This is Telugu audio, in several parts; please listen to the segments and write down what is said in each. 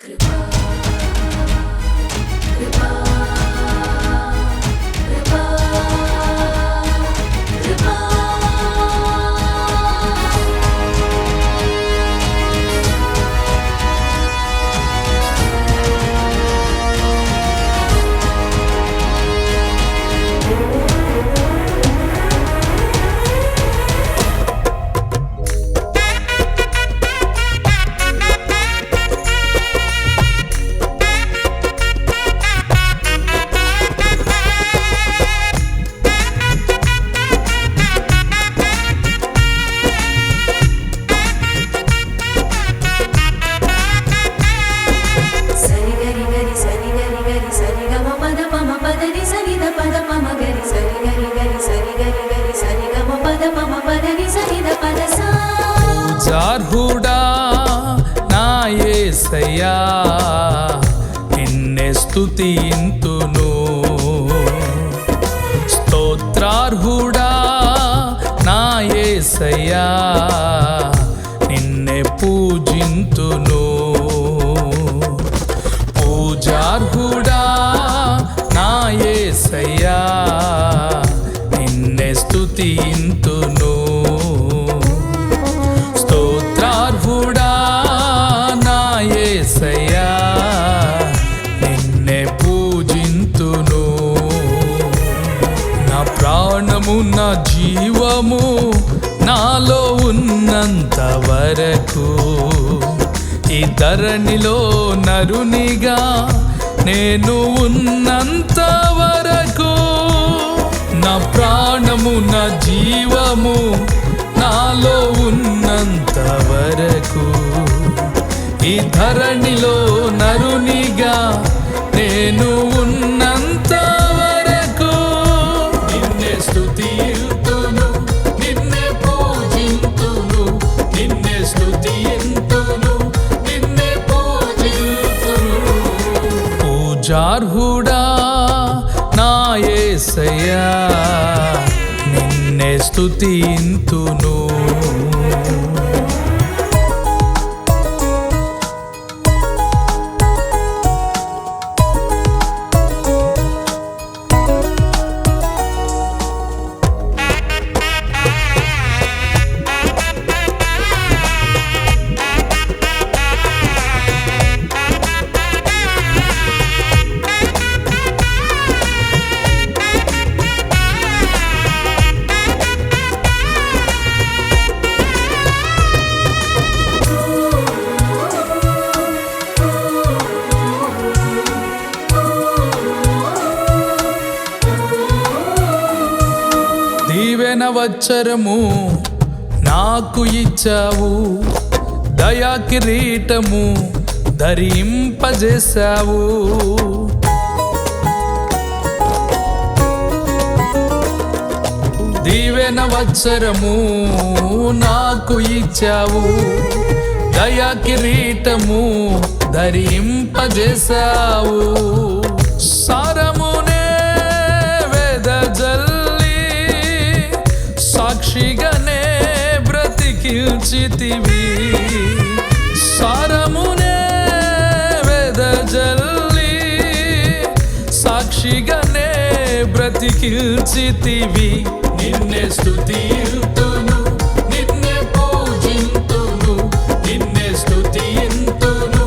సరి నిన్నే స్తుతింతును స్తోత్రార్హుడా నా యేసయ్యా నాలో ఉన్నంత వరకు ఈ ధరణిలో నరునిగా నేను ఉన్నంత వరకు నా ప్రాణము నా జీవము నాలో ఉన్నంత వరకు ఈ ధరణిలో నరునిగా నేను స్తుతింతును దీవెన వచ్చరము నాకు ఇచ్చావు దయా కిరీటము ధరింపజేశావు. దీవెన వచ్చరము నాకు ఇచ్చావు దయా కిరీటము ధరింపజేశావు. సారా సాక్షిగానే బ్రతికిల్చితివి సారమునే వెదజల్లి సాక్షిగానే బ్రతికిల్చితివి నిన్నే స్తుతియుతును నిన్నే పూజింతును నిన్నే స్తుతియంతును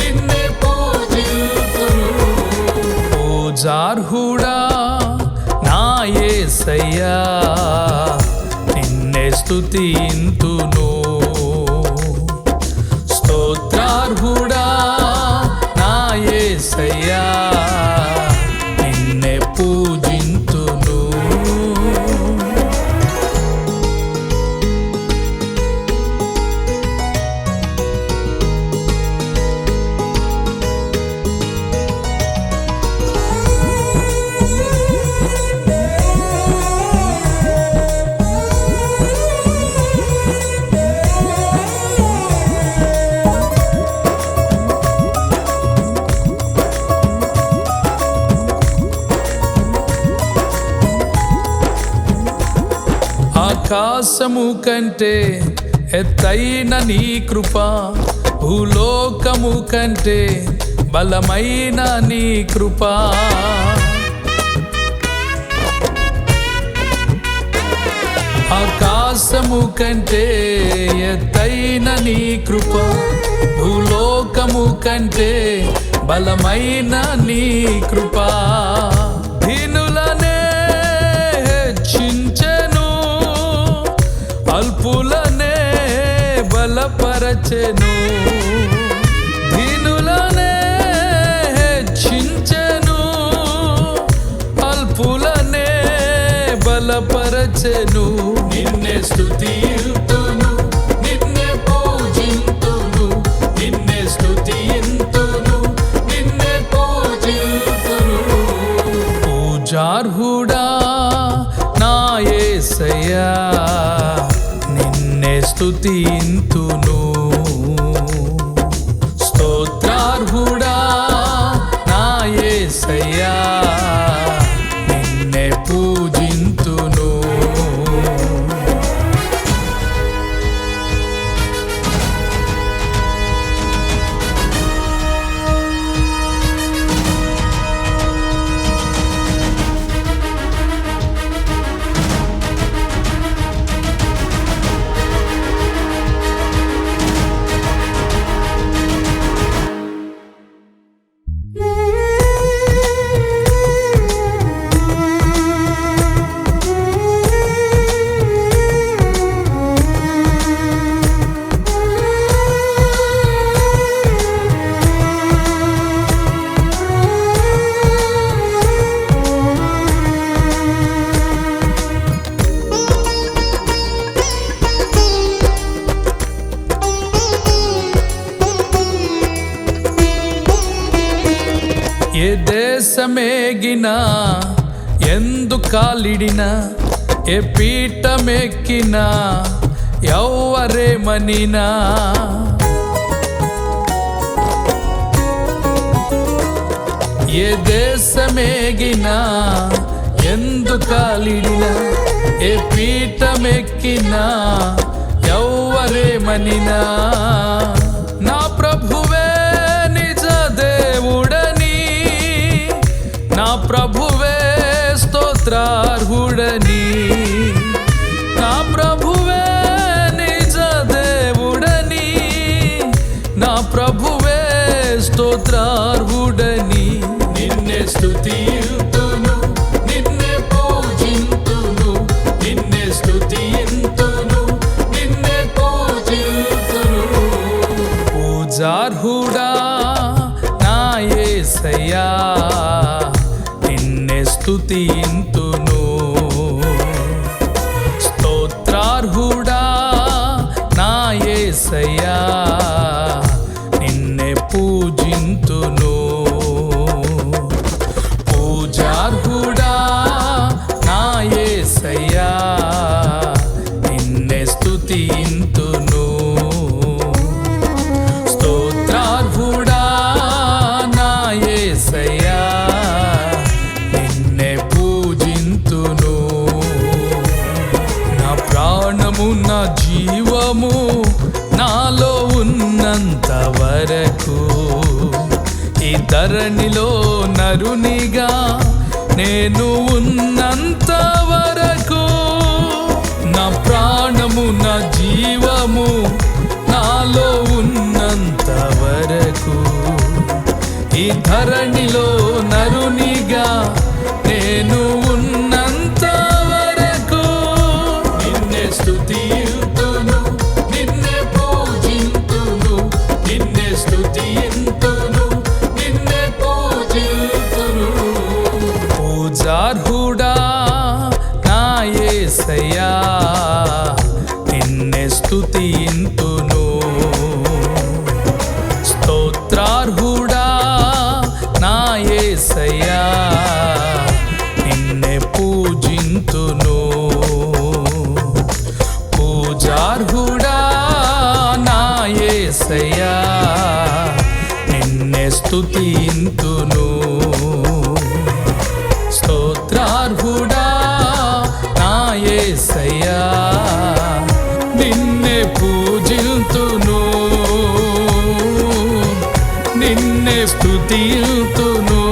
నిన్నే పూజింతును. పూజార్హుడా నా యేసయ్యా స్థుతింతును. ఆకాశము కంటే ఎత్తైన నీ కృప భూలోకము కంటే బలమైన నీ కృపా. ఆకాశము కంటే ఎత్తైన నీ కృప భూలోకము కంటే బలమైన నీ కృపా. అల్పులనే బలపరచెను. దీనులనే హెచ్చించెను. అల్పులనే బలపరచెను. నిన్నే స్తుతియుతును దేశమేగిన ఎందు కాలిడిన ఏ పీఠమెక్కిన ఎవ్వరేమనినా ఏ దేశమేగిన ఎందు కాలిడిన ఏ పీఠమెక్కిన ఎవ్వరేమనినా స్తోత్రార్హుడని నా ప్రభువే నిజ దేవుడని నా ప్రభువే స్తోత్రార్హుడని నిన్నే స్తుతియుతును నిన్నే పూజింతును నిన్నే స్తుతియంతును నిన్నే పూజింతును. పూజార్హుడా నా యేసయ్యా నిన్నే నాలో ఉన్నంత వరకు ఈ ధరణిలో నరునిగా నేను ఉన్నంత వరకు నా ప్రాణము నా జీవము నాలో ఉన్నంత వరకు ఈ ధరణిలో నరునిగా నేను పూజార్హుడా నా ఏసయ్యా నిన్నే స్తుతింతును. స్తోత్రార్హుడా నా ఏసయ్యా నిన్నే పూజింతును. పూజార్హుడా నా ఏసయ్యా నిన్నే స్థుతింతును నిన్నే స్థుతియుతును